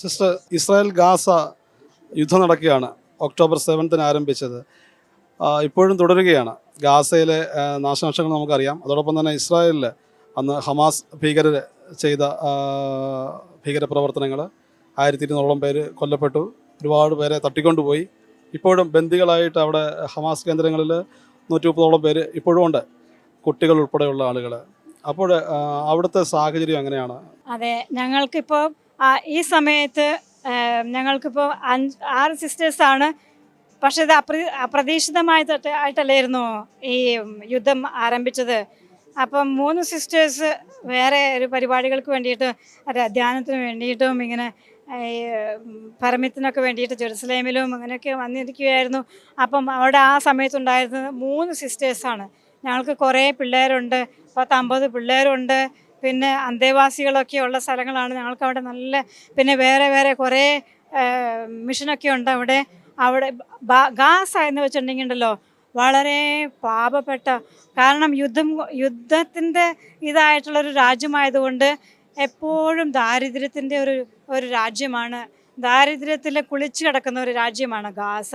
Sister Israel Gaza യുദ്ധം നടക്കുകയാണ്. October സെവൻത്തിന് ആരംഭിച്ചത്. ഇപ്പോഴും തുടരുകയാണ്. ഗാസയിലെ നാശനഷ്ടങ്ങൾ നമുക്കറിയാം. അതോടൊപ്പം തന്നെ ഇസ്രായേലിൽ അന്ന് ഹമാസ് ഭീകരർ ചെയ്ത ഭീകരപ്രവർത്തനങ്ങൾ ആയിരത്തി ഇരുന്നൂറോളം പേര് കൊല്ലപ്പെട്ടു. ഒരുപാട് പേരെ തട്ടിക്കൊണ്ടുപോയി. ഇപ്പോഴും ബന്ദികളായിട്ട് അവിടെ ഹമാസ് കേന്ദ്രങ്ങളിൽ നൂറ്റി മുപ്പതോളം പേര് ഇപ്പോഴും ഉണ്ട്. കുട്ടികൾ ഉൾപ്പെടെയുള്ള ആളുകൾ അപ്പോൾ അവിടുത്തെ സാഹചര്യം എങ്ങനെയാണ്? അതെ ഞങ്ങൾക്കിപ്പോൾ ഈ സമയത്ത് ഞങ്ങൾക്കിപ്പോൾ അഞ്ച് ആറ് സിസ്റ്റേഴ്സാണ്. പക്ഷേ ഇത് അപ്ര അപ്രതീക്ഷിതമായിട്ട് ആയിട്ടല്ലായിരുന്നു ഈ യുദ്ധം ആരംഭിച്ചത്. അപ്പം മൂന്ന് സിസ്റ്റേഴ്സ് വേറെ ഒരു പരിപാടികൾക്ക് വേണ്ടിയിട്ട് ധ്യാനത്തിന് വേണ്ടിയിട്ടും ഇങ്ങനെ ഈ പരമ്യത്തിനൊക്കെ വേണ്ടിയിട്ട് ജെറുസലേമിലും അങ്ങനെയൊക്കെ വന്നിരിക്കുകയായിരുന്നു. അപ്പം അവിടെ ആ സമയത്തുണ്ടായിരുന്നത് മൂന്ന് സിസ്റ്റേഴ്സാണ്. ഞങ്ങൾക്ക് കുറേ പിള്ളേരുണ്ട് പത്തമ്പത് പിള്ളേരുണ്ട്. പിന്നെ അന്തേവാസികളൊക്കെ ഉള്ള സ്ഥലങ്ങളാണ് ഞങ്ങൾക്ക് അവിടെ നല്ല പിന്നെ വേറെ വേറെ കുറേ മിഷനൊക്കെ ഉണ്ട് അവിടെ. അവിടെ ഗാസ എന്ന് വെച്ചിട്ടുണ്ടെങ്കിൽ വളരെ പാപപ്പെട്ട കാരണം യുദ്ധം യുദ്ധത്തിന്റെ ഇതായിട്ടുള്ളൊരു രാജ്യമായതുകൊണ്ട് എപ്പോഴും ദാരിദ്ര്യത്തിന്റെ ഒരു ഒരു രാജ്യമാണ്. ദാരിദ്ര്യത്തിൽ കുളിച്ചു കിടക്കുന്ന ഒരു രാജ്യമാണ് ഗാസ.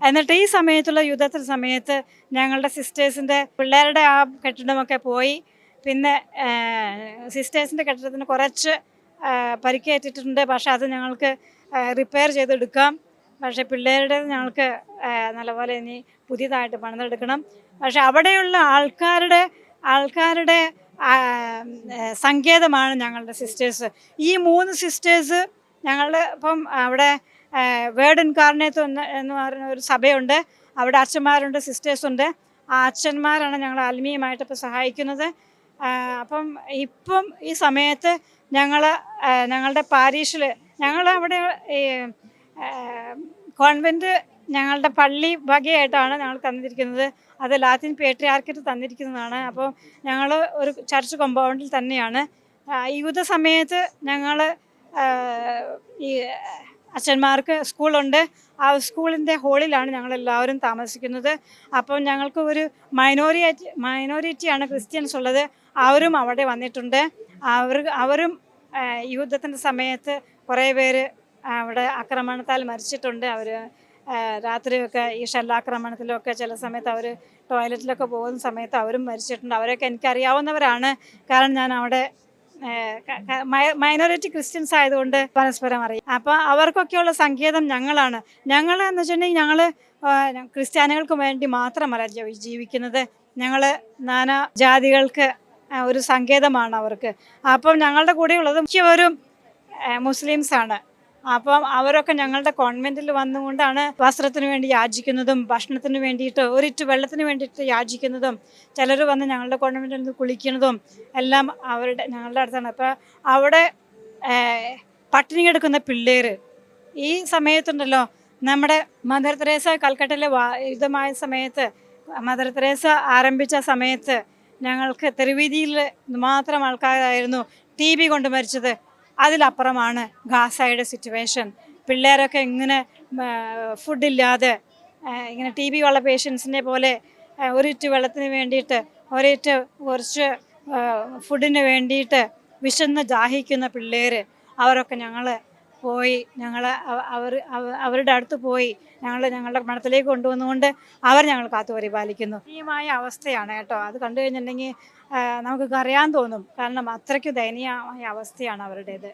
എന്നിട്ട് ഈ സമയത്തുള്ള യുദ്ധത്തിന് സമയത്ത് ഞങ്ങളുടെ സിസ്റ്റേഴ്സിന്റെ പിള്ളേരുടെ ആ കെട്ടിടമൊക്കെ പോയി. പിന്നെ സിസ്റ്റേഴ്സിന്റെ കെട്ടിടത്തിന് കുറച്ച് പരിക്കേറ്റിട്ടുണ്ട്. പക്ഷേ അത് ഞങ്ങൾക്ക് റിപ്പയർ ചെയ്തെടുക്കാം. പക്ഷെ പിള്ളേരുടെ ഞങ്ങൾക്ക് നല്ലപോലെ ഇനി പുതിയതായിട്ട് പണിതെടുക്കണം. പക്ഷെ അവിടെയുള്ള ആൾക്കാരുടെ ആൾക്കാരുടെ സങ്കേതമാണ് ഞങ്ങളുടെ സിസ്റ്റേഴ്സ്. ഈ മൂന്ന് സിസ്റ്റേഴ്സ് ഞങ്ങളുടെ ഇപ്പം അവിടെ വേർഡ് ഇൻകാർണേത്ത് എന്ന് പറയുന്ന ഒരു സഭയുണ്ട്. അവിടെ അച്ഛന്മാരുണ്ട് സിസ്റ്റേഴ്സ് ഉണ്ട് ആ അച്ഛന്മാരാണ് ഞങ്ങൾ ആത്മീയമായിട്ട് ഇപ്പോൾ സഹായിക്കുന്നത്. അപ്പം ഇപ്പം ഈ സമയത്ത് ഞങ്ങൾ ഞങ്ങളുടെ പാരീഷിൽ ഞങ്ങളവിടെ ഈ കോൺവെന്റ് ഞങ്ങളുടെ പള്ളി വകയായിട്ടാണ് ഞങ്ങൾ തന്നിരിക്കുന്നത്. അത് ലാത്തിൻ പേട്രിയാർക്കിട്ട് തന്നിരിക്കുന്നതാണ്. അപ്പോൾ ഞങ്ങൾ ഒരു ചർച്ച് കോമ്പൗണ്ടിൽ തന്നെയാണ്. യുദ്ധസമയത്ത് ഞങ്ങൾ ഈ അച്ഛന്മാർക്ക് സ്കൂളുണ്ട്. ആ സ്കൂളിന്റെ ഹോളിലാണ് ഞങ്ങളെല്ലാവരും താമസിക്കുന്നത്. അപ്പം ഞങ്ങൾക്ക് ഒരു മൈനോറിറ്റി മൈനോറിറ്റിയാണ് ക്രിസ്ത്യൻസ് ഉള്ളത്. അവരും അവിടെ വന്നിട്ടുണ്ട്. അവർ അവരും യുദ്ധത്തിന്റെ സമയത്ത് കുറേ പേര് അവിടെ ആക്രമണത്താൽ മരിച്ചിട്ടുണ്ട്. അവർ രാത്രിയൊക്കെ ഈ ഷെല്ലാക്രമണത്തിലൊക്കെ ചില സമയത്ത് അവർ ടോയ്ലറ്റിലൊക്കെ പോകുന്ന സമയത്ത് അവരും മരിച്ചിട്ടുണ്ട്. അവരൊക്കെ എനിക്കറിയാവുന്നവരാണ്. കാരണം ഞാൻ അവിടെ മൈനോറിറ്റി ക്രിസ്ത്യൻസ് ആയതുകൊണ്ട് പരസ്പരം അറിയാം. അപ്പോൾ അവർക്കൊക്കെയുള്ള സങ്കേതം ഞങ്ങളാണ്. ഞങ്ങൾ എന്ന് വെച്ചിട്ടുണ്ടെങ്കിൽ ഞങ്ങൾ ക്രിസ്ത്യാനികൾക്ക് വേണ്ടി മാത്രമല്ല ജീവി- ജീവിക്കുന്നത്. ഞങ്ങൾ നാനാ ജാതികൾക്ക് ഒരു സങ്കേതമാണ് അവർക്ക്. അപ്പം ഞങ്ങളുടെ കൂടെയുള്ളത് മുസ്ലിംസ് ആണ് അപ്പം അവരൊക്കെ ഞങ്ങളുടെ കോൺവെന്റിൽ വന്നുകൊണ്ടാണ് വസ്ത്രത്തിന് വേണ്ടി യാചിക്കുന്നതും ഭക്ഷണത്തിന് വേണ്ടിയിട്ട് ഒരിറ്റ് വെള്ളത്തിന് വേണ്ടിയിട്ട് യാചിക്കുന്നതും ചിലർ വന്ന് ഞങ്ങളുടെ കോൺവെന്റിൽ നിന്ന് കുളിക്കുന്നതും എല്ലാം അവരുടെ ഞങ്ങളുടെ അടുത്താണ്. അപ്പോൾ അവിടെ പട്ടിണി കിടക്കുന്ന പിള്ളേർ ഈ സമയത്തുണ്ടല്ലോ നമ്മുടെ മദർ തെരേസ കൽക്കട്ടയിലെ യുദ്ധമായ സമയത്ത് മദർ തെരേസ ആരംഭിച്ച സമയത്ത് ഞങ്ങൾക്ക് തെരുവീതിയിൽ മാത്രം ആൾക്കാരായിരുന്നു ടി ബി കൊണ്ട് മരിച്ചത്. അതിലപ്പുറമാണ് ഗാസയുടെ സിറ്റുവേഷൻ പിള്ളേരൊക്കെ ഇങ്ങനെ ഫുഡില്ലാതെ ഇങ്ങനെ ടി ബി ഉള്ള പേഷ്യൻസിനെ പോലെ ഒരിറ്റ് വെള്ളത്തിന് വേണ്ടിയിട്ട് ഒരിറ്റ് കുറച്ച് ഫുഡിന് വേണ്ടിയിട്ട് വിശന്ന് ദാഹിക്കുന്ന പിള്ളേർ അവരൊക്കെ ഞങ്ങൾ പോയി. ഞങ്ങൾ അവർ അവരുടെ അടുത്ത് പോയി. ഞങ്ങൾ ഞങ്ങളുടെ മഠത്തിലേക്ക് കൊണ്ടുവന്നുകൊണ്ട് അവർ ഞങ്ങൾ കാത്തു പരിപാലിക്കുന്നു. ദയനീയമായ അവസ്ഥയാണ് കേട്ടോ. അത് കണ്ടു കഴിഞ്ഞിട്ടുണ്ടെങ്കിൽ നമുക്ക് അറിയാൻ തോന്നും. കാരണം അത്രയ്ക്ക് ദയനീയമായ അവസ്ഥയാണ് അവരുടേത്.